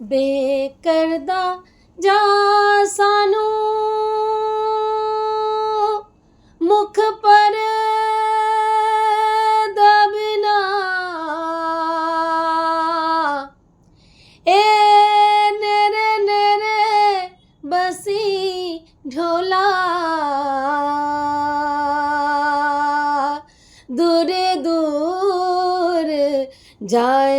ਬੇਕਰਦਾ ਜਾ ਸਾਨੂੰ ਮੁਖ ਪਰ ਦਬਨਾ ਏ ਨਰੇ ਨਰੇ ਬਸੀ ਢੋਲਾ ਦੂਰ ਦੂਰ ਜਾਏ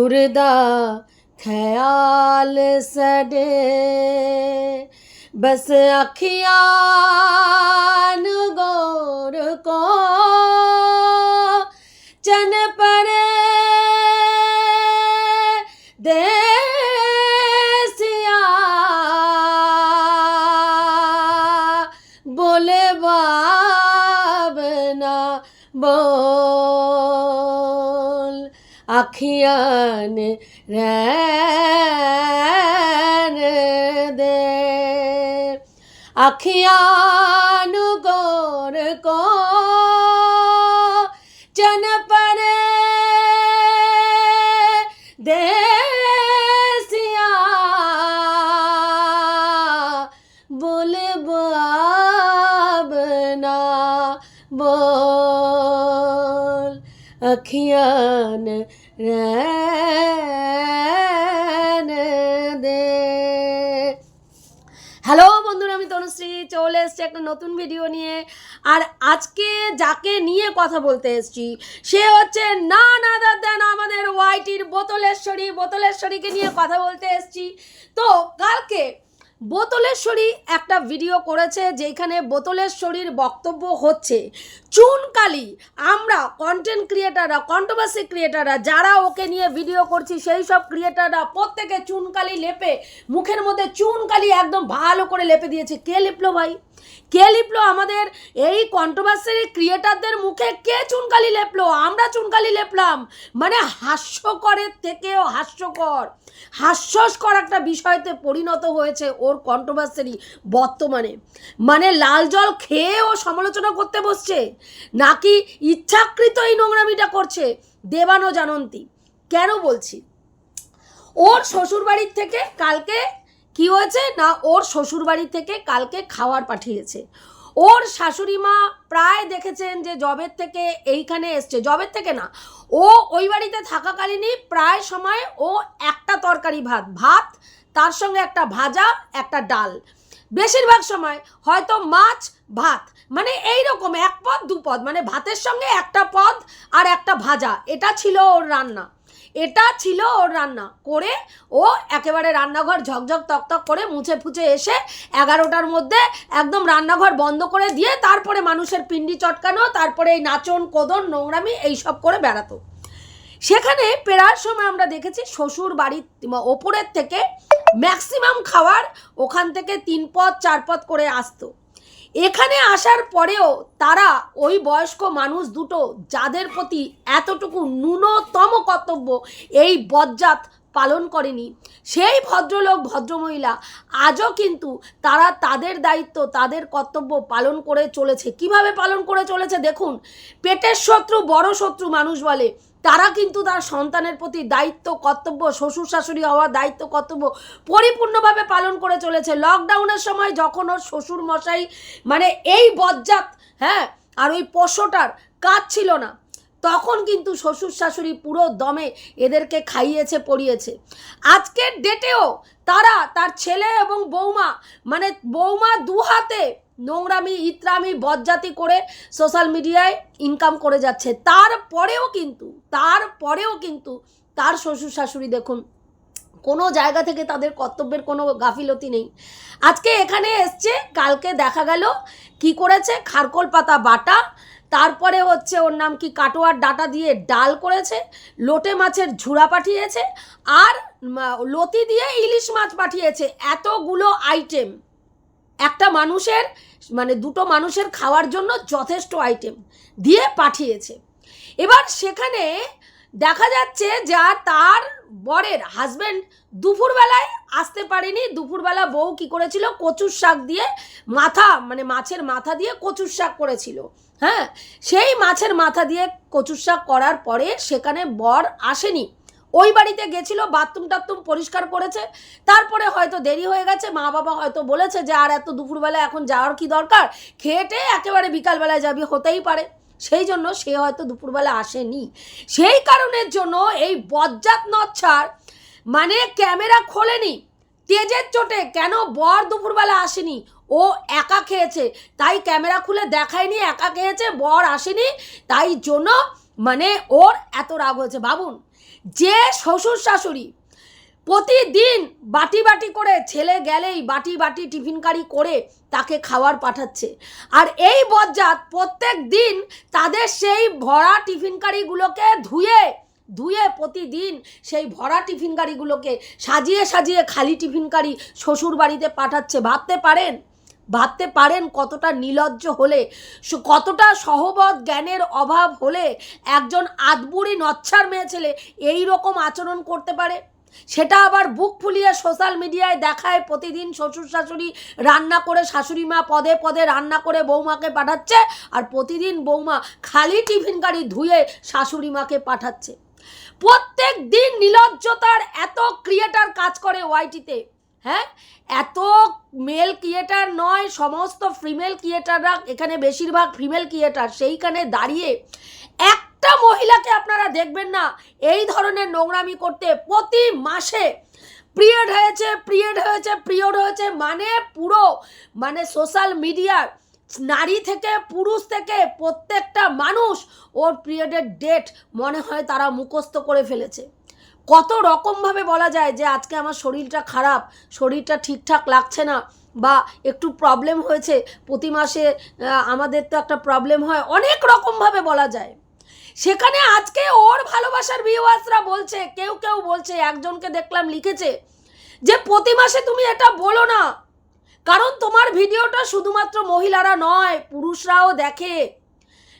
ਦੂਰ ਦਾ ਖਿਆਲ ਸਡੇ ਬਸ ਅੱਖੀਆਂ ਨੂੰ ਗੌਰ ਕੋ। ਚਨ ਪਰੇ রাখিয়ান রে দে আখিয়া কথা বলতে এসছি। সে হচ্ছে না না দেন আমাদের ওয়াইটির বোতলেশ্বরী। বোতলেশ্বরীকে নিয়ে কথা বলতে এসছি। তো কালকে বোতলেশ্বরী একটা ভিডিও করেছে যেখানে বোতলেশ্বরীর বক্তব্য হচ্ছে, চুনকালি, আমরা কন্টেন্ট ক্রিয়েটাররা কন্ট্রোভার্সি ক্রিয়েটাররা যারা ওকে নিয়ে ভিডিও করছি, সেই সব ক্রিয়েটাররা প্রত্যেকে চুনকালি লেপে, মুখের মধ্যে চুনকালি একদম ভালো করে লেপে দিয়েছে। কে লিপলো ভাই? কে লিপলো আমাদের? এই কন্ট্রোভার্সি ক্রিয়েটারদের মুখে কে চুনকালি লেপলো? আমরা চুনকালি লেপলাম। মানে হাস্যকরের থেকেও হাস্যকর। হাস্যস্কর একটা বিষয়তে পরিণত হয়েছে ওর কন্ট্রোভার্সি বর্তমানে। মানে লাল জল খেয়ে ও সমালোচনা করতে বসছে। নাকি ইচ্ছাকৃত এই নোংরামিটা করছে? দেবানো জানন্তী। কেন বলছি? ওর শ্বশুরবাড়ির থেকে কালকে কি হয়েছে? না, ওর শ্বশুরবাড়ি থেকে কালকে খাওয়ার পাঠিয়েছে। ওর শাশুড়ি মা প্রায় দেখেছেন যে জবের থেকে এইখানে এসছে। জবের থেকে না, ও ওই বাড়িতে থাকাকালীনই প্রায় সময় ও একটা তরকারি ভাত ভাত, তার সঙ্গে একটা ভাজা, একটা ডাল। বেশিরভাগ সময় হয়তো মাছ, ভাত মানে এই রকম এক পদ, দু পদ মানে ভাতের সঙ্গে একটা পদ আর একটা ভাজা, এটা ছিল ওর রান্না। এটা ছিল ওর রান্না। করে ও একেবারে রান্নাঘর ঝকঝক তকতক করে মুছে ফুছে এসে এগারোটার মধ্যে একদম রান্নাঘর বন্ধ করে দিয়ে তারপরে মানুষের পিন্ডি চটকানো, তারপরে এই নাচন, কোদন, নোংরামি এইসব করে বেড়াতো। সেখানে পেরার সময় আমরা দেখেছি শ্বশুর বাড়ির ওপরের থেকে ম্যাক্সিমাম খাবার ওখান থেকে তিন পদ, চার পদ করে আসতো। এখানে আসার পরেও তারা ওই বয়স্ক মানুষ দুটো যাদের প্রতি এতটুকু ন্যূনতম কর্তব্য, এই বজ্জাত পালন করেনি। সেই ভদ্রলোক, ভদ্রমহিলা আজও কিন্তু তারা তাদের দায়িত্ব, তাদের কর্তব্য পালন করে চলেছে। কীভাবে পালন করে চলেছে দেখুন, পেটের শত্রু, বড় শত্রু মানুষ বলে, তারা কিন্তু তার সন্তানের প্রতি দায়িত্ব, কর্তব্য, শ্বশুর, শাশুড়ি হওয়ার দায়িত্ব, কর্তব্য পরিপূর্ণভাবে পালন করে চলেছে। লকডাউনের সময় যখন ওর শ্বশুর মশাই মানে এই বজ্জাত হ্যাঁ আর ওই পোষ্যটার কাজ ছিল না তখন কিন্তু শ্বশুর শাশুড়ি পুরো দমে এদেরকে খাইয়েছে, পড়িয়েছে। আজকের ডেটেও তারা তার ছেলে এবং বৌমা মানে বৌমা দু হাতে নোংরামি, ইত্রামি বজ্জাতি করে সোশ্যাল মিডিয়ায় ইনকাম করে যাচ্ছে। তারপরেও কিন্তু তারপরেও কিন্তু তার শ্বশুর শাশুড়ি দেখুন, কোনো জায়গা থেকে তাদের কর্তব্যের কোনো গাফিলতি নেই। আজকে এখানে এসছে, কালকে দেখা গেল, কি করেছে? খারকোল পাতা বাটা তারপরে হচ্ছে ওর নাম কি কাটোয়ার ডাটা দিয়ে ডাল করেছে, লোটে মাছের ঝুড়া পাঠিয়েছে, আর লতি দিয়ে ইলিশ মাছ পাঠিয়েছে, এতগুলো আইটেম একটা মানুষের মানে দুটো মানুষের খাওয়ার জন্য যথেষ্ট আইটেম দিয়ে পাঠিয়েছে। এবার সেখানে দেখা যাচ্ছে যা তার বরের হাজবেন্ড দুপুরবেলায় আসতে পারেনি, দুপুরবেলা বউ কি করেছিল, কচুর শাক দিয়ে মাথা মানে মাছের মাথা দিয়ে কচুর শাক করেছিল। হ্যাঁ সেই মাছের মাথা দিয়ে শাক করার পরে সেখানে বর আসেনি। ওই বাড়িতে গেছিল, বাথরুম টাথরুম পরিষ্কার করেছে। তারপরে হয়তো দেরি হয়ে গেছে, মা বাবা হয়তো বলেছে যে, আর এত দুপুরবেলা এখন যাওয়ার কি দরকার? খেয়েটে একেবারে বিকালবেলায় যাবি, হতেই পারে। সেই জন্য সে হয়তো দুপুরবেলা আসেনি। সেই কারণের জন্য এই বজ্জাত নচ্ছার মানে ক্যামেরা খোলেনি। তেজের চোটে কেন বর দুপুরবেলা আসেনি? ও একা খেয়েছে, তাই ক্যামেরা খুলে দেখায়নি, একা খেয়েছে, বর আসেনি, তাই জন্য মানে ওর এত রাগ হয়েছে। বাবুন যে শ্বশুর শাশুড়ি প্রতিদিন বাটি বাটি করে ছেলে গেলেই বাটি বাটি টিফিন কারি তাকে খাবার পাঠাচ্ছে, আর এই বজ্জাত প্রত্যেক দিন তাদের সেই ভরা টিফিন কারিগুলোকে ধুয়ে ধুয়ে প্রতিদিন সেই ভরা টিফিন কারিগুলোকে সাজিয়ে সাজিয়ে খালি টিফিন কারি শ্বশুর বাড়িতে পাঠাচ্ছে। ভাবতে পারেন? ভাবতে পারেন কতটা নিলজ্জ হলে? কতটা সহবত জ্ঞানের অভাব হলে একজন আদবুড়ি নচ্ছার মেয়ে ছেলে এই রকম আচরণ করতে পারে? সেটা আবার বুক ফুলিয়ে সোশ্যাল মিডিয়ায় দেখায় প্রতিদিন শ্বশুর শাশুড়ি রান্না করে, শাশুড়ি মা পদে পদে রান্না করে বৌমাকে পাঠাচ্ছে আর প্রতিদিন বৌমা খালি টিফিন গাড়ি ধুয়ে শাশুড়ি মাকে পাঠাচ্ছে। প্রত্যেক দিন নিলজ্জতার এত ক্রিয়েটার কাজ করে ওয়াইটিতে হ্যাঁ? এত মেল ক্রিয়েটার নয়, সমস্ত ফিমেল ক্রিয়েটাররা এখানে বেশিরভাগ ফিমেল ক্রিয়েটার সেইখানে দাঁড়িয়ে একটা মহিলাকে আপনারা দেখবেন না, এই ধরনের নোংরামি করতে প্রতি মাসে পিরিয়ড হয়েছে পিরিয়ড হয়েছে পিরিয়ড হয়েছে মানে পুরো মানে সোশ্যাল মিডিয়ার নারী থেকে পুরুষ থেকে প্রত্যেকটা মানুষ ওর পিরিয়ডের ডেট মনে হয় তারা মুখস্থ করে ফেলেছে। কত রকমভাবে বলা যায় যে আজকে আমার শরীরটা খারাপ, শরীরটা ঠিকঠাক লাগছে না বা একটু প্রবলেম হয়েছে, প্রতি মাসে আমাদের তো একটা প্রবলেম হয়, অনেক রকমভাবে বলা যায়। সেখানে আজকে ওর ভালোবাসার ভিউয়ার্সরা বলছে, কেউ কেউ বলছে, একজনকে দেখলাম লিখেছে যে, প্রতি মাসে তুমি এটা বলো না। কারণ তোমার ভিডিওটা শুধুমাত্র মহিলারা নয়, পুরুষরাও দেখে।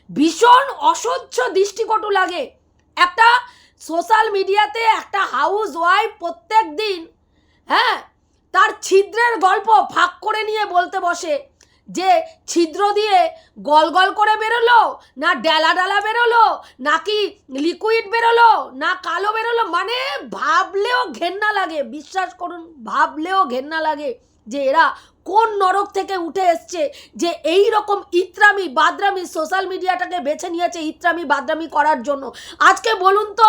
ভীষণ অসহ্য দৃষ্টিকটু লাগে। একটা সোশ্যাল মিডিয়াতে একটা হাউস ওয়াইফ প্রত্যেক দিন হ্যাঁ তার ছিদ্রের গল্প ফাঁক করে নিয়ে বলতে বসে যে, ছিদ্র দিয়ে গল গল করে বেরোলো, না ডালা ডালা বেরোলো, নাকি লিকুইড বেরোলো, না কালো বেরোলো মানে ভাবলেও ঘেন্না লাগে, বিশ্বাস করুন, ভাবলেও ঘেন্না লাগে যে এরা কোন নরক থেকে উঠে এসছে যে এই রকম ইত্রামি, বাদরামি সোশ্যাল মিডিয়াটাকে বেছে নিয়েছে ইত্রামি, বাদরামি করার জন্য? আজকে বলুন তো,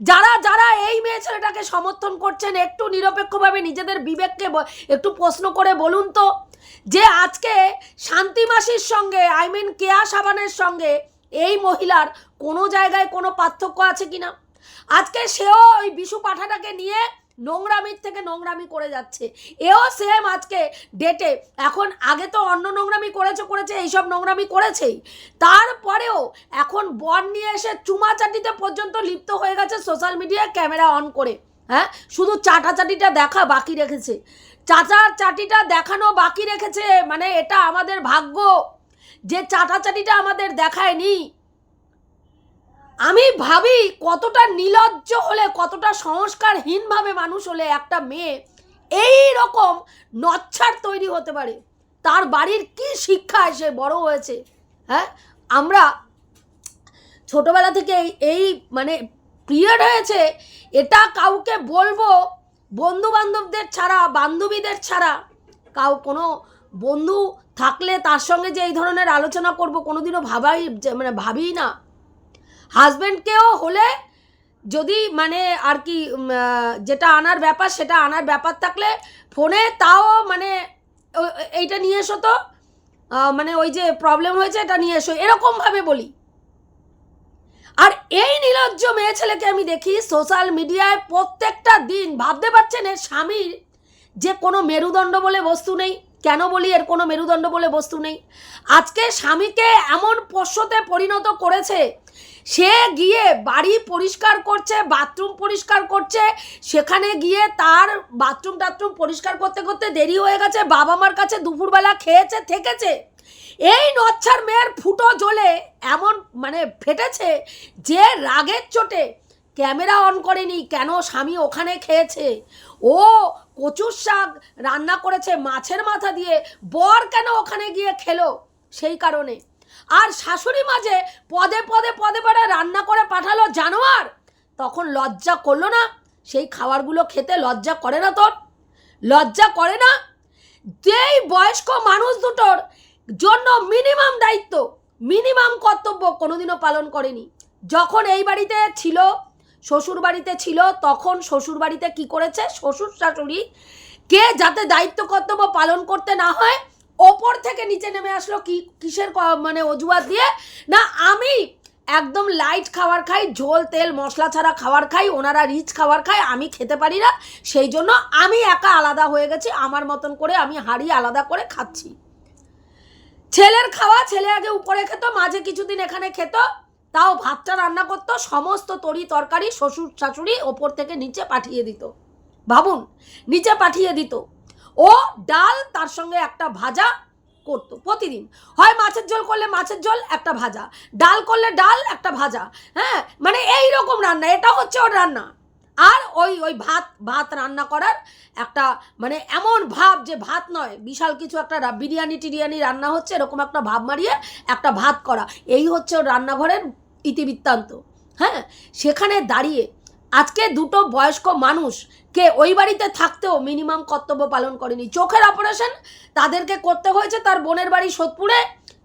যারা যারা এই মেয়ে ছেলেটাকে সমর্থন করছেন, একটু নিরপেক্ষভাবে নিজেদের বিবেককে একটু প্রশ্ন করে বলুন তো, যে আজকে শান্তি মাসির সঙ্গে আই মিন কেয়া সাবানের সঙ্গে এই মহিলার কোনো জায়গায় কোনো পার্থক্য আছে কিনা? আজকে সেও ওই বিশু পাঠাটাকে নিয়ে নোংরামির থেকে নোংরামি করে যাচ্ছে। এও সেম আজকে ডেটে এখন আগে তো অন্য নোংরামি করেছে করেছে, এইসব নোংরামি করেছেই। তারপরেও এখন বন নিয়ে এসে চুমাচাটিতে পর্যন্ত লিপ্ত হয়ে গেছে সোশ্যাল মিডিয়ায় ক্যামেরা অন করে। হ্যাঁ? শুধু চাটাচাটিটা দেখা বাকি রেখেছে। চাচার চাটিটা দেখানো বাকি রেখেছে মানে এটা আমাদের ভাগ্য। যে চাটাচাটিটা আমাদের দেখায়নি আমি ভাবি কতটা নিলজ্জ হলে, কতটা সংস্কারহীনভাবে মানুষ হলে একটা মেয়ে এই রকম নচ্ছার তৈরি হতে পারে। তার বাড়ির কি শিক্ষা এসে বড় হয়েছে হ্যাঁ? আমরা ছোটবেলা থেকে এই- মানে পিরিয়ড হয়েছে, এটা কাউকে বলব বন্ধু বান্ধবদের ছাড়া, বান্ধবীদের ছাড়া। কাউ কোনো বন্ধু থাকলে তার সঙ্গে যে এই ধরনের আলোচনা করব কোনোদিনও ভাবাই মানে ভাবি না। হাজব্যান্ডকেও হলে যদি মানে আর কি যেটা আনার ব্যাপার সেটা আনার ব্যাপার থাকলে ফোনে তাও মানে এইটা নিয়ে এসো তো। মানে ওই যে প্রবলেম হয়েছে এটা নিয়ে এসো। এরকমভাবে বলি। আর এই নিলজ্জ মেয়ে ছেলেকে আমি দেখি সোশ্যাল মিডিয়ায় প্রত্যেকটা দিন, ভাবতে পারছেন স্বামীর যে কোনো মেরুদণ্ড বলে বস্তু নেই। কেন বলি? এর কোনো মেরুদণ্ড বলে বস্তু নেই। আজকে স্বামীকে এমন পোষ্যতে পরিণত করেছে, সে গিয়ে বাড়ি পরিষ্কার করছে, বাথরুম পরিষ্কার করছে, সেখানে গিয়ে তার বাথরুম টাথরুম পরিষ্কার করতে করতে দেরি হয়ে গেছে বাবা মার কাছে দুপুরবেলা খেয়েছে, থেকেছে। এই নচ্ছার মেয়ের ফুটো জ্বলে এমন মানে ফেটেছে যে রাগের চোটে ক্যামেরা অন করেনি, কেন স্বামী ওখানে খেয়েছে? ও কচুর শাক রান্না করেছে মাছের মাথা দিয়ে, বর কেন ওখানে গিয়ে খেলো? সেই কারণে। আর শাশুড়ি মাঝে পদে পদে পদে পদে রান্না করে পাঠালো জানোয়ার, তখন লজ্জা করল না? সেই খাবারগুলো খেতে লজ্জা করে না তোর? লজ্জা করে না? যেই বয়স্ক মানুষ দুটোর জন্য মিনিমাম দায়িত্ব মিনিমাম কর্তব্য কোনোদিনও পালন করেনি। যখন এই বাড়িতে ছিল শ্বশুর বাড়িতে ছিল, তখন শ্বশুর বাড়িতে কি করেছে? শ্বশুর শাশুড়ি কে যাতে দায়িত্ব কর্তব্য পালন করতে না হয়, ওপর থেকে নিচে নেমে আসলো কি, কিসের মানে অজুহাত দিয়ে? না, আমি একদম লাইট খাবার খাই, ঝোল, তেল, মশলা ছাড়া খাবার খাই, ওনারা রিচ খাবার খায়, আমি খেতে পারি না, সেই জন্য আমি একা আলাদা হয়ে গেছি, আমার মতন করে আমি হাড়ি আলাদা করে খাচ্ছি। ছেলের খাওয়া ছেলে আগে উপরে খেত, মাঝে কিছুদিন এখানে খেত তাও ভাতটা রান্না করতো, সমস্ত তরি তরকারি শ্বশুর শাশুড়ি ওপর থেকে নিচে পাঠিয়ে দিত। ভাবুন, নিচে পাঠিয়ে দিত। ও ডাল তার সঙ্গে একটা ভাজা করতো প্রতিদিন। হয় মাছের ঝোল করলে মাছের ঝোল, একটা ভাজা। ডাল করলে ডাল, একটা ভাজা। হ্যাঁ মানে এই রকম রান্না, এটা হচ্ছে ওর রান্না। আর ওই ওই ভাত ভাত রান্না করার একটা মানে এমন ভাব যে ভাত নয়, বিশাল কিছু একটা বিরিয়ানি টিরিয়ানি রান্না হচ্ছে, এরকম একটা ভাব মারিয়ে একটা ভাত করা। এই হচ্ছে ওর রান্নাঘরের ইতিবৃত্তান্ত। হ্যাঁ সেখানে দাঁড়িয়ে আজকে দুটো বয়স্ক মানুষ কে ওই বাড়িতে থাকতেও মিনিমাম কর্তব্য পালন করেনি। চোখের অপারেশন তাদেরকে করতে হয়েছে তার বোনের বাড়ি সোদপুরে।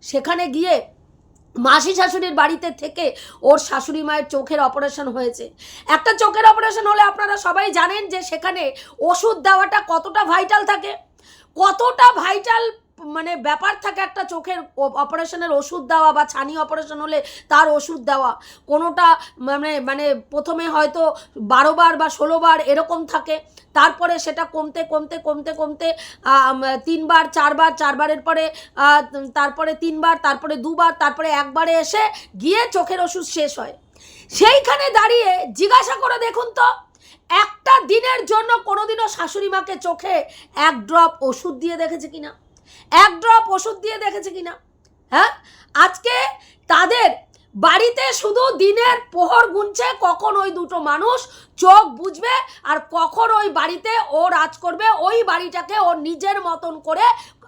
সেখানে গিয়ে মাসি শাশুড়ির বাড়িতে থেকে ওর শাশুড়ি মায়ের চোখের অপারেশন হয়েছে। একটা চোখের অপারেশন হলে আপনারা সবাই জানেন যে সেখানে ওষুধ দেওয়াটা কতটা ভাইটাল থাকে। কতটা ভাইটাল মানে ব্যাপার থাকে একটা চোখের অপারেশনের ওষুধ দেওয়া বা ছানি অপারেশন হলে তার ওষুধ দেওয়া। কোনোটা মানে মানে প্রথমে হয়তো বারো বার বা ষোলো বার এরকম থাকে। তারপরে সেটা কমতে কমতে কমতে কমতে তিনবার, চারবার, চারবারের পরে তারপরে তিনবার, তারপরে দুবার, তারপরে একবারে এসে গিয়ে চোখের ওষুধ শেষ হয়। সেইখানে দাঁড়িয়ে জিজ্ঞাসা করে দেখুন তো, একটা দিনের জন্য কোনোদিনও শাশুড়ি মাকে চোখে এক ড্রপ ওষুধ দিয়ে দেখেছে কিনা? এক ড্রপ ওষুধ দিয়ে দেখেছে কিনা? হ্যাঁ? আজকে তাদের বাড়িতে শুধু দিনের পোহর গুনছে কখন ওই দুটো মানুষ, চোখ বুঝবে আর কখন ওই বাড়িতে ও রাজ করবে, ওই বাড়িটাকে ওর নিজের মতন করে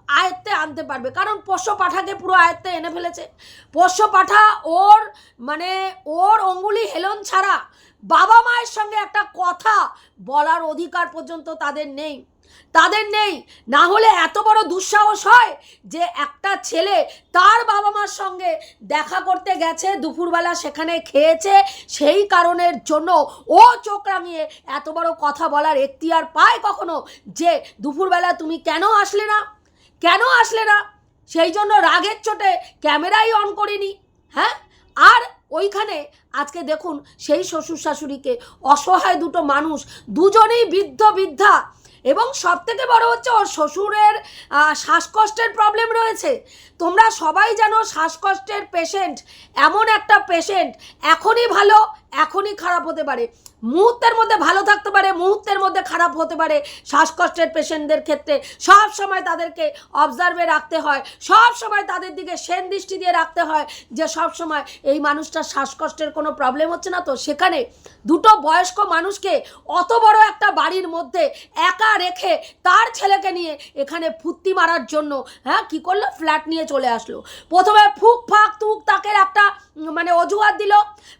আয়ত্তে আনতে পারবে। কারণ পোষ্য পাঠাকে পুরো আয়ত্তে এনে ফেলেছে। পোষ্য পাঠা ওর মানে ওর অঙ্গুলি হেলন ছাড়া বাবা মায়ের সঙ্গে একটা কথা বলার অধিকার পর্যন্ত তাদের নেই। তাদের নেই। না হলে এত বড় দুঃসাহস হয় যে একটা ছেলে তার বাবা মার সঙ্গে দেখা করতে গেছে, দুপুরবেলা সেখানে খেয়েছে, সেই কারণের জন্য ও চোখ রাঙিয়ে এত বড় কথা বলার এখতিয়ার পায় কখনো যে দুপুরবেলা তুমি কেন আসলে না? কেন আসলে না? সেই জন্য রাগের চোটে ক্যামেরাই অন করিনি হ্যাঁ? আর ওইখানে আজকে দেখুন সেই শ্বশুর শাশুড়িকে অসহায় দুটো মানুষ দুজনেই বৃদ্ধ বৃদ্ধা এবং সব থেকে বড়ো হচ্ছে ওর শ্বশুরের শ্বাসকষ্টের প্রবলেম রয়েছে। তোমরা সবাই যেন শ্বাসকষ্টের পেশেন্ট এমন একটা পেশেন্ট এখনই ভালো এখনই খারাপ হতে পারে। মুহূর্তের মধ্যে ভালো থাকতে পারে, মুহূর্তের মধ্যে খারাপ হতে পারে। শ্বাসকষ্টের পেশেন্টদের ক্ষেত্রে সব সময় তাদেরকে অবজার্ভে রাখতে হয়। সব সময় তাদের দিকে সেন দৃষ্টি দিয়ে রাখতে হয় যে সব সময় এই মানুষটার শ্বাসকষ্টের কোনো প্রবলেম হচ্ছে না তো। সেখানে দুটো বয়স্ক মানুষকে অত বড় একটা বাড়ির মধ্যে একা রেখে তার ছেলেকে নিয়ে এখানে ফুর্তি মারার জন্য হ্যাঁ কি করল? ফ্ল্যাট নিয়ে চলে আসলো। প্রথমে ফুক ফাঁক তুক তাকের একটা মানে অজুহাত দিল।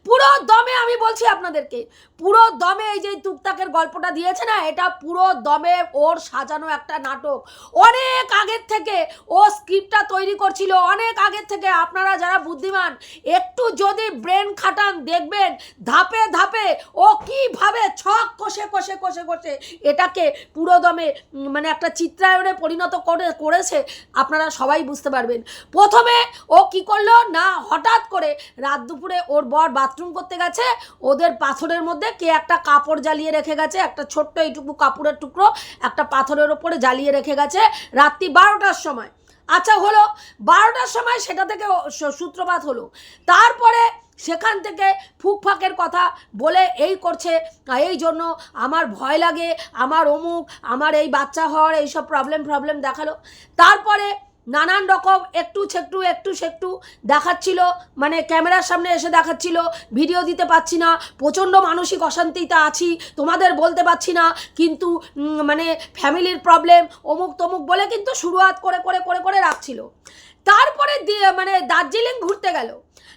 পুরো দমে আমি বলছি আপনাদেরকে। পুরো দমে এই যে তুকতাকের গল্পটা দিয়েছে না, এটা পুরো দমে ওর সাজানো একটা নাটক। অনেক আগের থেকে ও স্ক্রিপ্টটা তৈরি করছিল, অনেক আগের থেকে আপনারা যারা বুদ্ধিমান, একটু যদি ব্রেন খাটান, দেখবেন ধাপে ধাপে ও কীভাবে ছক কষে কষে কষে কষে এটাকে পুরো দমে মানে একটা চিত্রায়নে পরিণত করে, করেছে, আপনারা সবাই বুঝতে পারবেন। প্রথমে ও কি করল না, হঠাৎ করে রাত দুপুরে ওর বর বাথরুম করতে গেছে, ওদের পাথরের মধ্যে কে একটা কাপড় জ্বালিয়ে রেখে গেছে, একটা ছোট্ট এইটুকু কাপড়ের টুকরো একটা পাথরের ওপরে জ্বালিয়ে রেখে গেছে রাত্রি বারোটার সময়। আচ্ছা হলো, বারোটার সময় সেটা থেকে সূত্রপাত হলো। তারপরে সেখান থেকে ফুকফাকের কথা বলে এই করছে এই জন্য আমার ভয় লাগে, আমার অমুক, আমার এই বাচ্চা হওয়ার এইসব প্রবলেম প্রবলেম দেখাল। তারপরে নানান রকম একটু ছেকটু, একটু সেকটু দেখাচ্ছিল মানে ক্যামেরার সামনে এসে দেখাচ্ছিল, ভিডিও দিতে পারছি না, প্রচণ্ড মানসিক অশান্তিতে আছি, তোমাদের বলতে পারছি না, কিন্তু মানে ফ্যামিলির প্রবলেম অমুক তমুক বলে কিন্তু শুরুয়াত করে করে করে করে রাখছিল। তারপরে দিয়ে মানে দার্জিলিং ঘুরতে গেল।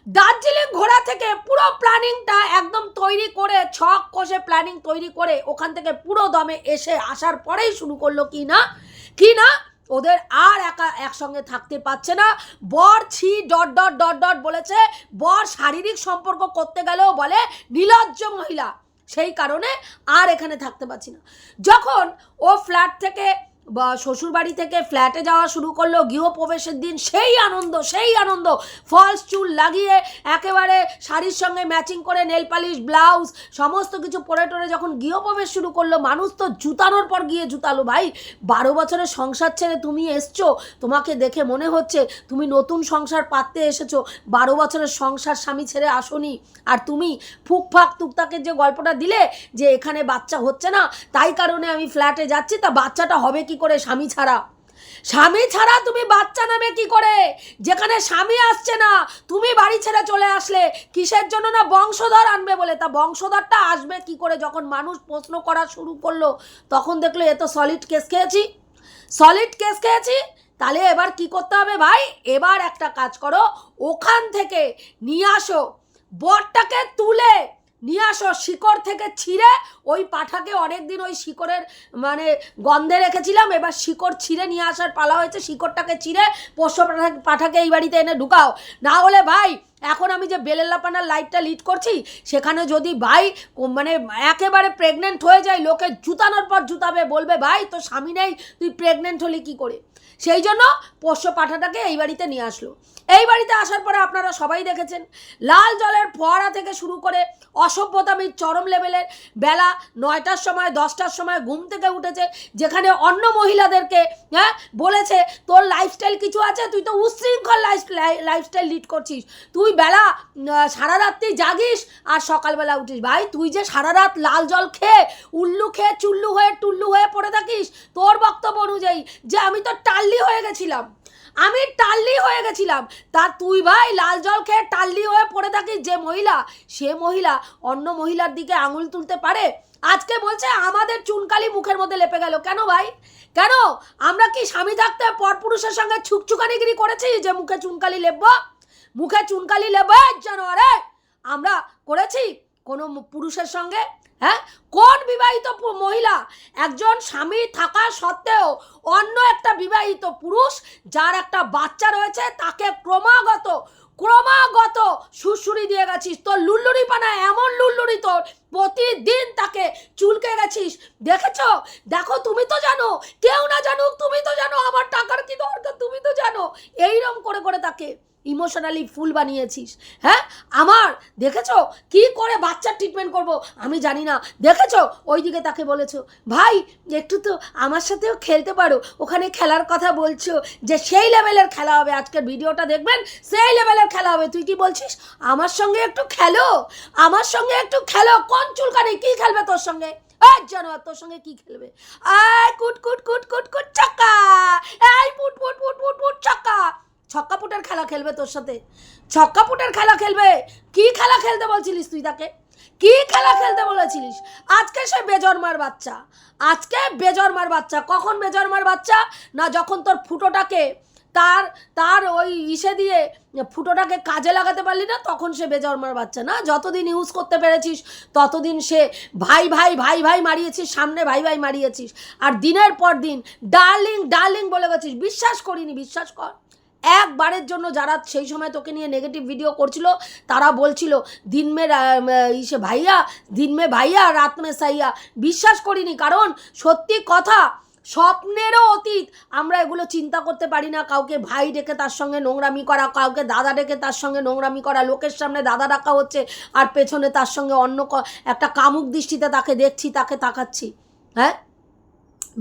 দার্জিলিং ঘোরা থেকে পুরো প্ল্যানিংটা একদম তৈরি করে, ছক কষে প্ল্যানিং তৈরি করে ওখান থেকে পুরো দমে এসে আসার পরেই শুরু করল কি না? কি না? ওদের আর একা একসঙ্গে থাকতে পারছে না। বর ছি, ডট ডট ডট ডট বলেছে, বর শারীরিক সম্পর্ক করতে গেলেও বলে, নিলজ্জ মহিলা। সেই কারণে আর এখানে থাকতে পারছি না। যখন ও ফ্ল্যাট থেকে বা শ্বশুরবাড়ি থেকে ফ্ল্যাটে যাওয়া শুরু করল, গৃহপ্রবেশের দিন সেই আনন্দ সেই আনন্দ, ফলস, চুল লাগিয়ে একেবারে শাড়ির সঙ্গে ম্যাচিং করে নেল পালিশ ব্লাউজ সমস্ত কিছু পরে টরে যখন গৃহপ্রবেশ শুরু করল, মানুষ তো জুতানোর পর গিয়ে জুতালো, ভাই, বারো বছরের সংসার ছেড়ে তুমি এসছো? তোমাকে দেখে মনে হচ্ছে তুমি নতুন সংসার পাততে এসেছ। বারো বছরের সংসার স্বামী ছেড়ে আসোনি। আর তুমি ফুকফাক টুকটাকের যে গল্পটা দিলে যে এখানে বাচ্চা হচ্ছে না, তাই কারণে আমি ফ্ল্যাটে যাচ্ছি, তা বাচ্চাটা হবে কি করে স্বামী ছাড়া? স্বামী ছাড়া তুমি বাচ্চা নামে কি করে? যেখানে স্বামী আসছে না, তুমি বাড়ি ছেড়ে চলে আসলে, কিসের জন্য না বংশধর আনবে বলে? তা বংশধরটা আসবে কি করে? যখন মানুষ প্রশ্ন করা শুরু করল, তখন দেখল, এ তো সলিড কেস খেয়েছি। সলিড কেস খেয়েছি। তাহলে এবার কি করতে হবে ভাই? এবার একটা কাজ করো, ওখান থেকে নিয়ে আসো। বরটাকে তুলে নিয়ে আসো, শিকড় থেকে ছিঁড়ে ওই পাঠাকে অনেক দিন ওই শিকড়ের মানে গন্ধে রেখেছিলাম, এবার শিকড় ছিঁড়ে নিয়ে আসার পালা হয়েছে, শিকড়টাকে ছিঁড়ে পোষ্য পাঠা- পাঠাকে এই বাড়িতে এনে ঢুকাও। না হলে ভাই এখন আমি যে বেলেল্লাপানার লাইটটা লিড করছি, সেখানে যদি ভাই মানে একেবারে প্রেগনেন্ট হয়ে যায়, লোকে জুতানোর পর জুতাবে, বলবে, ভাই তো স্বামী নেই, তুই প্রেগনেন্ট হলি কি করে? সেই জন্য পোষ্য পাঠাটাকে এই বাড়িতে নিয়ে আসলো। এই বাড়িতে আসার পরে আপনারা সবাই দেখেছেন, লাল জলের ফোয়ারা থেকে শুরু করে অসভ্যতামির চরম লেভেলের বেলা নয়টার সময়, দশটার সময় ঘুম থেকে উঠেছে, যেখানে অন্য মহিলাদেরকে হ্যাঁ বলেছে, তোর লাইফস্টাইল কিছু আছে? তুই তো উচ্ছৃঙ্খল লাইফ লাইফস্টাইল লিড করছিস। তুই বেলা আহ, সারা রাত্রি জাগিস আর সকালবেলা উঠিস। ভাই তুই যে সারা রাত লাল জল খেয়ে উল্লু খেয়ে চুল্লু হয়ে টুল্লু হয়ে পড়ে থাকিস তোর বক্তব্য অনুযায়ী যে আমি তো টাল্লি হয়ে গেছিলাম আমি টাল্লি হয়ে গেছিলাম তা তুই ভাই লাল জল খেয়ে টাল্লি হয়ে পড়ে থাকিস যে মহিলা সে মহিলা অন্য মহিলার দিকে আঙুল তুলতে পারে? আজকে বলছে আমাদের চুনকালি মুখের মধ্যে লেপে গেল। কেন ভাই? কেন? আমরা কি স্বামী থাকতে পরপুরুষের সঙ্গে ছুকছুকানিগিরি করেছি যে মুখে চুনকালি লেপবো? মুখে চুনকালি লেবো জানো আরে আমরা করেছি কোনো পুরুষের সঙ্গে হ্যাঁ? কোন বিবাহিত মহিলা একজন স্বামী থাকা সত্ত্বেও অন্য একটা বিবাহিত পুরুষ যার একটা বাচ্চা রয়েছে, তাকে ক্রমাগত ক্রমাগত সুরসুরি দিয়ে গেছিস। তোর লুল্লুরি পানা, এমন লুল্লুরি তোর, প্রতিদিন তাকে চুলকে গেছিস। দেখেছ? দেখো, তুমি তো জানো, কেউ না জানুক, তুমি তো জানো, আমার টাকার কি দরকার, তুমি তো জানো। এইরকম করে করে তাকে ইমোশনালি ফুল বানিয়েছিস। হ্যাঁ? আমার, দেখেছ? কি করে বাচ্চার ট্রিটমেন্ট করব? আমি জানি না। দেখেছ? ওইদিকে তাকে বলেছ, ভাই, একটু তো আমার সাথেও খেলতে পারো। ওখানে খেলার কথা বলছো যে সেই লেভেলের খেলা হবে। আজকের ভিডিওটা দেখবেন, সেই লেভেলের খেলা হবে। তুই কি বলছিস? আমার সঙ্গে একটু খেলো। আমার সঙ্গে একটু খেলো। কোন চুলকানি? কি খেলবে তোর সঙ্গে? জানোয়ার, তোর সঙ্গে কি খেলবে? আয়, কুট কুট কুট কুট কুট চাক্কা এই, পুট পুট পুট পুট চাক্কা ছক্কা পুটের খেলা খেলবে তোর সাথে? ছক্কা পুটের খেলা খেলবে? কি খেলা খেলতে বলছিলিস তুই তাকে? কি খেলা খেলতে বলেছিলিস? আজকে সে বেজরমার বাচ্চা। আজকে বেজরমার বাচ্চা। কখন বেজরমার বাচ্চা? না যখন তোর ফুটোটাকে তার তার ওই ইসে দিয়ে ফুটোটাকে কাজে লাগাতে পারলি না, তখন সে বেজন্মার বাচ্চা। না, যতদিন ইউজ করতে পেরেছিস, ততদিন সে ভাই ভাই ভাই ভাই মারিয়েছিস, সামনে ভাই ভাই মারিয়েছিস। আর দিনের পর দিন, ডার্লিং ডার্লিং বলে গেছিস। বিশ্বাস করিনি, বিশ্বাস কর। একবারের জন্য যারা সেই সময় তোকে নিয়ে নেগেটিভ ভিডিও করছিল, তারা বলছিল দিন মে ইসে ভাইয়া দিন মে ভাইয়া রাত মে সাইয়া। বিশ্বাস করিনি, কারণ সত্যি কথা, স্বপ্নেরও অতীত। আমরা এগুলো চিন্তা করতে পারি না, কাউকে ভাই ডেকে তার সঙ্গে নোংরামি করা, কাউকে দাদা ডেকে তার সঙ্গে নোংরামি করা, লোকের সামনে দাদা ডাকা হচ্ছে, আর পেছনে তার সঙ্গে অন্য একটা কামুক দৃষ্টিতে তাকে দেখছি, তাকে তাকাচ্ছি। হ্যাঁ?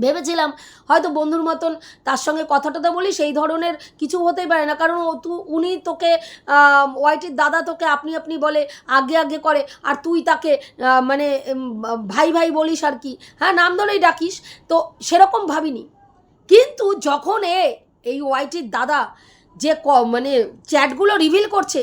ভেবেছিলাম, হয়তো বন্ধুর মতন তার সঙ্গে কথাটা তো বলি, সেই ধরনের কিছু হতেই পারে না। কারণ ও তু, উনি তোকে ওয়াইটির দাদা তোকে আপনি আপনি বলে আগে আগে করে, আর তুই তাকে মানে ভাই ভাই বলিস আর কি। হ্যাঁ নাম ধরেই ডাকিস, তো সেরকম ভাবিনি। কিন্তু যখন এ, এই ওয়াইটির দাদা যে ক মানে চ্যাটগুলো রিভিল করছে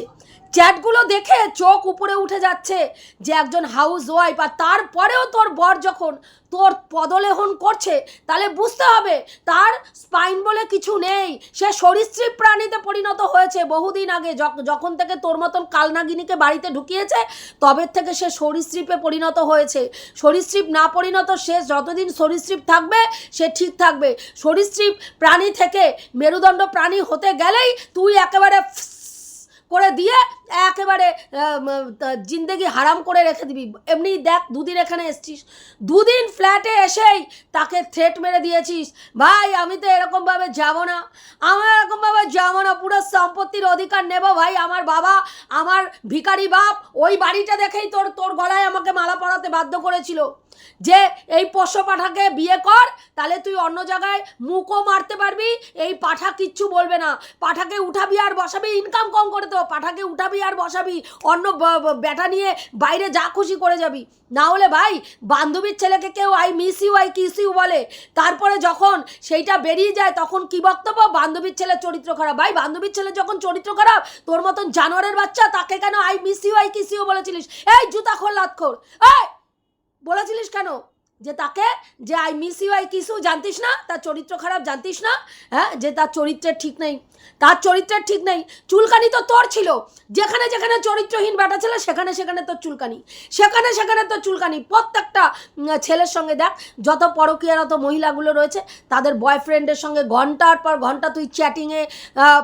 চ্যাটগুলো দেখে চোখ উপরে উঠে যাচ্ছে যে একজন হাউস ওয়াইফ আর তারপরেও তোর বর যখন তোর পদলেহন করছে, তাহলে বুঝতে হবে তার স্পাইন বলে কিছু নেই। সে সরীসৃপ প্রাণীতে পরিণত হয়েছে বহুদিন আগে। যখ- যখন থেকে তোর মতন কালনাগিনীকে বাড়িতে ঢুকিয়েছে, তবে থেকে সে সরীসৃপে পরিণত হয়েছে। সরীসৃপ না পরিণত, সে যতদিন সরীসৃপ থাকবে, সে ঠিক থাকবে। সরীসৃপ প্রাণী থেকে মেরুদণ্ড প্রাণী হতে গেলেই তুই একেবারে করে দিয়ে একেবারে জিন্দেগি হারাম করে রেখে দিবি। এমনি দেখ, দুদিন এখানে এসছিস। দুদিন ফ্ল্যাটে এসেই তাকে থ্রেট মেরে দিয়েছিস। ভাই, আমি তো এরকমভাবে যাব না। আমার এরকমভাবে যাব না, পুরো সম্পত্তির অধিকার নেব ভাই। আমার বাবা, আমার ভিকারি বাপ, ওই বাড়িটা দেখেই তোর তোর গলায় আমাকে মালা পরাতে বাধ্য করেছিল। যে এই পোষ্য পাঠাকে বিয়ে কর, তাহলে তুই অন্য জায়গায় মুখও মারতে পারবি। এই পাঠা কিচ্ছু বলবে না। পাঠাকে উঠাবি আর বসাবি ইনকাম কম করে তো পাঠাকে উঠাবি আর বসাবি। অন্য ব্যাটা নিয়ে বাইরে যা খুশি করে যাবি। না হলে ভাই, বান্ধবীর ছেলেকে কেউ I miss you, I kiss you বলে। তারপরে যখন সেইটা বেরিয়ে যায়, তখন কি বক্তব্য? বান্ধবীর ছেলের চরিত্র খারাপ। ভাই, বান্ধবীর ছেলে যখন চরিত্র খারাপ, তোর মতন জানোয়ারের বাচ্চা তাকে কেন I miss you, I kiss you বলেছিলিস? এই জুতা খোল লাত খোর এই, বলেছিলিস কেন? যে তাকে যে আই মিস ইউ আই কিসু জানতিস না? তার চরিত্র খারাপ জানতিস না? হ্যাঁ? যে তার চরিত্রের ঠিক নেই। তার চরিত্রের ঠিক নেই। চুলকানি তো তোর ছিল। যেখানে যেখানে চরিত্রহীন বেটা ছিল, সেখানে সেখানে তোর চুলকানি। সেখানে সেখানে তোর চুলকানি। প্রত্যেকটা ছেলের সঙ্গে দেখ, যত পরকীয়ারত মহিলাগুলো রয়েছে, তাদের বয়ফ্রেন্ডের সঙ্গে ঘণ্টার পর ঘণ্টা তুই চ্যাটিংয়ে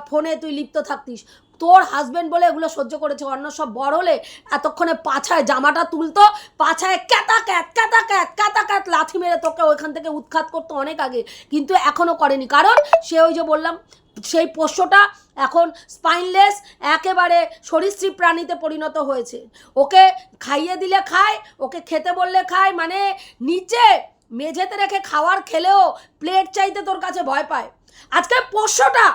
ফোনে তুই লিপ্ত থাকতিস। তোর হাজবেন্ড বলে এগুলো সহ্য করেছে, অন্য সব বড় হলে এতক্ষণে পাছায় জামাটা তুলতো, পাছায় ক্যাতা ক্যাত ক্যাতা ক্যাত ক্যাতা ক্যাত লাথি মেরে তোকে ওইখান থেকে উৎখাত করতো অনেক আগে, কিন্তু এখনও করেনি। কারণ সে ওই যে বললাম, সেই পোষ্যটা এখন স্পাইনলেস একেবারে সরীসৃপ প্রাণীতে পরিণত হয়েছে। ওকে খাইয়ে দিলে খায়, ওকে খেতে বললে খায় মানে নিচে মেঝেতে রেখে খাওয়ার খেলেও প্লেট চাইতে তোর কাছে ভয় পায়। আজকে পোষ্যটা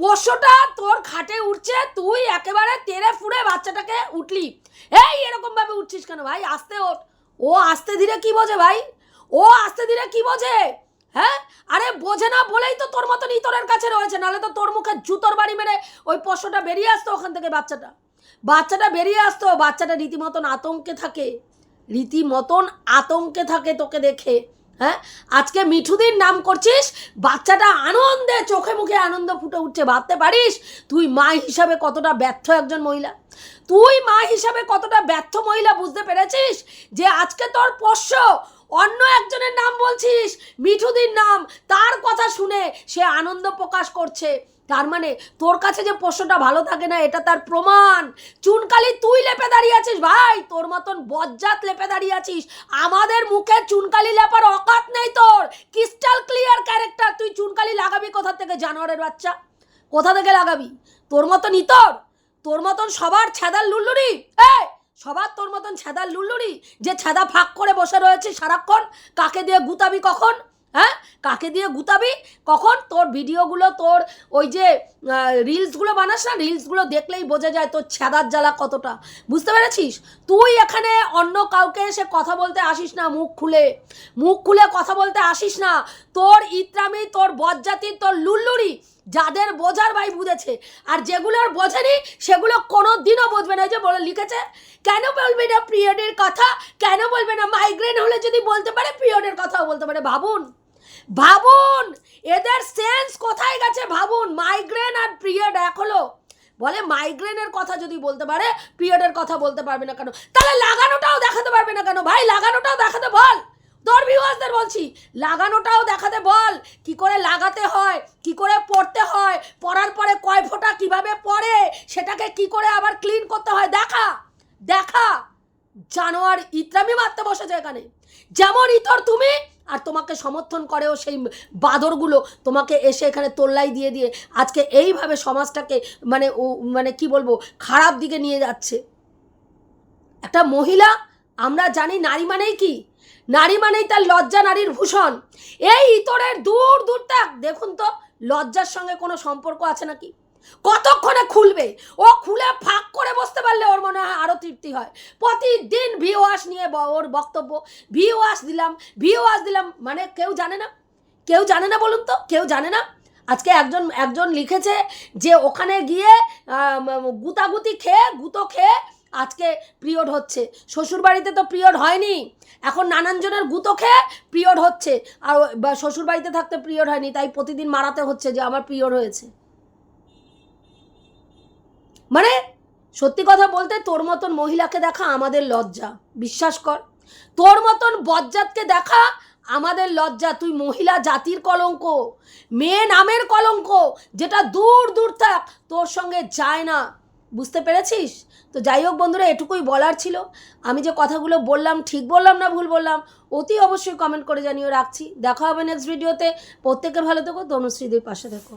পোষ্যটা তোর খাটে উঠছে, তুই একেবারে তেরে ফুড়ে বাচ্চাটাকে উঠলি। এই এরকম ভাবে উঠছিস কেন ভাই? আস্তে ওঠ। ও আস্তে ধীরে কি বোঝে ভাই? ও আস্তে ধীরে কি বোঝে? হ্যাঁ? আরে বোঝে না বলেই তো তোর মতন ইতরের কাছে রয়েছে, নাহলে তো তোর মুখে জুতোর বাড়ি মেরে ওই পোষ্যটা বেরিয়ে আসতো ওখান থেকে বাচ্চাটা। বাচ্চাটা বেরিয়ে আসতো, বাচ্চাটা রীতিমতন আতঙ্কে থাকে। রীতিমতন আতঙ্কে থাকে তোকে দেখে। হ্যাঁ? আজকে মিঠুদির নাম করছিস? বাচ্চাটা আনন্দে চোখে মুখে আনন্দ ফুটে উঠছে, ভাবতে পারিস? তুই মা হিসাবে কতটা ব্যর্থ একজন মহিলা? তুই মা হিসাবে কতটা ব্যর্থ মহিলা বুঝতে পেরেছিস? যে আজকে তোর পোষ্য, অন্য একজনের নাম বলছিস, মিঠুদির নাম, তার কথা শুনে সে আনন্দ প্রকাশ করছে। তার মানে তোর কাছে যে পোষ্যটা ভালো থাকে না, এটা তার প্রমাণ। চুনকালি তুই লেপে দাঁড়িয়ে আছিস ভাই, তোর মতন বজ্জাত লেপে দাঁড়িয়ে আছিস। আমাদের মুখে চুনকালি লেপার অকাত নেই তোর। ক্রিস্টাল ক্লিয়ার ক্যারেক্টার তুই চুনকালি লাগাবি কোথা থেকে? জানোয়ারের বাচ্চা। কোথা থেকে লাগাবি? তোর মতন ইতর, তোর মতন সবার ছেদার লুল্লুরি। এ সবার তোর মতন ছেদার লুল্লুরি। যে ছেদা ফাঁক করে বসে রয়েছে সারাক্ষণ, কাকে দিয়ে গুতাবি কখন? হ্যাঁ? কাকে দিয়ে গুতাবি? কখন? তোর ভিডিওগুলো, তোর ওই যে রিলসগুলো বানাস না? রিলসগুলো দেখলেই বোঝা যায় তোর ছেদার জ্বালা কতটা। বুঝতে পেরেছিস? তুই এখানে অন্য কাউকে এসে কথা বলতে আসিস না মুখ খুলে। মুখ খুলে কথা বলতে আসিস না। তোর ইত্রামি, তোর বজ্জাতি, তোর লুল্লুরি যাদের বোঝার ভাই বুঝেছে। আর যেগুলোর বোঝেনি, সেগুলো কোনো দিনও বুঝবে না। যে বলে লিখেছে, কেন বলবে না পিরিয়ডের কথা? কেন বলবে না? মাইগ্রেন হলে যদি বলতে পারে, পিরিয়ডের কথাও বলতে পারে। ভাবুন। ভাবুন, এদের সেন্স কোথায় গেছে ভাবুন? মাইগ্রেন আর পিরিয়ড এক হলো। বলে মাইগ্রেনের কথা যদি বলতে পারে পিরিয়ডের কথা বলতে পারবে না কেন? তাহলে লাগানোটাও দেখাতে পারবে না কেন? ভাই, লাগানোটাও দেখাতে বল। তোর ভিউয়ার্সদের বলছি, লাগানোটাও দেখাতে বল। কি করে লাগাতে হয়, কি করে পড়তে হয়, পড়ার পরে কয় ফোঁটা কীভাবে পড়ে, সেটাকে কি করে আবার ক্লিন করতে হয়? দেখা দেখা। জানোয়ার ইতরামি মারতে বসেছে এখানে। যেমন ইতর তুমি আর তোমাকে সমর্থন করেও সেই বাদরগুলো তোমাকে এসে এখানে তোল্লাই দিয়ে দিয়ে আজকে এইভাবে সমাজটাকে মানে মানে কি বলব, খারাপ দিকে নিয়ে যাচ্ছে। একটা মহিলা, আমরা জানি নারী মানেই কি? নারী মানেই তার লজ্জা, নারীর ভূষণ। এই ইতরের দূর দূর তাক দেখুন তো, লজ্জার সঙ্গে কোনো সম্পর্ক আছে নাকি? কতক্ষণে খুলবে? ও খুলে ফাঁক করে বসতে পারলে ওর মনে হয় আরও তৃপ্তি হয়। প্রতিদিন ভিওয়াস নিয়ে ওর বক্তব্য ভিওয়াস দিলাম ভিওয়াস দিলাম মানে কেউ জানে না। কেউ জানে না বলুন তো, কেউ জানে না। আজকে একজন একজন লিখেছে যে ওখানে গিয়ে গুতাগুতি খেয়ে, গুতো খেয়ে আজকে পিরিয়ড হচ্ছে। শ্বশুর বাড়িতে তো পিরিয়ড হয়নি। এখন নানান জনের গুতো খেয়ে পিরিয়ড হচ্ছে। আর ও- বা শ্বশুর বাড়িতে থাকতে পিরিয়ড হয়নি, তাই প্রতিদিন মারাতে হচ্ছে যে আমার পিরিয়ড হয়েছে। মানে সত্যি কথা বলতে তোর মতন মহিলাকে দেখা আমাদের লজ্জা, বিশ্বাস কর। তোর মতন বজ্জাতকে দেখা আমাদের লজ্জা, তুই মহিলা জাতির কলঙ্ক, মেয়ে নামের কলঙ্ক, যেটা দূর দূর থাক, তোর সঙ্গে যায় না। বুঝতে পেরেছিস? তো যাই হোক বন্ধুরা, এটুকুই বলার ছিল। আমি যে কথাগুলো বললাম, ঠিক বললাম না ভুল বললাম, অতি অবশ্যই কমেন্ট করে জানিয়ে রাখছি। দেখা হবে নেক্সট ভিডিওতে প্রত্যেকে ভালো থেকো তনুশ্রীদের পাশে থেকো।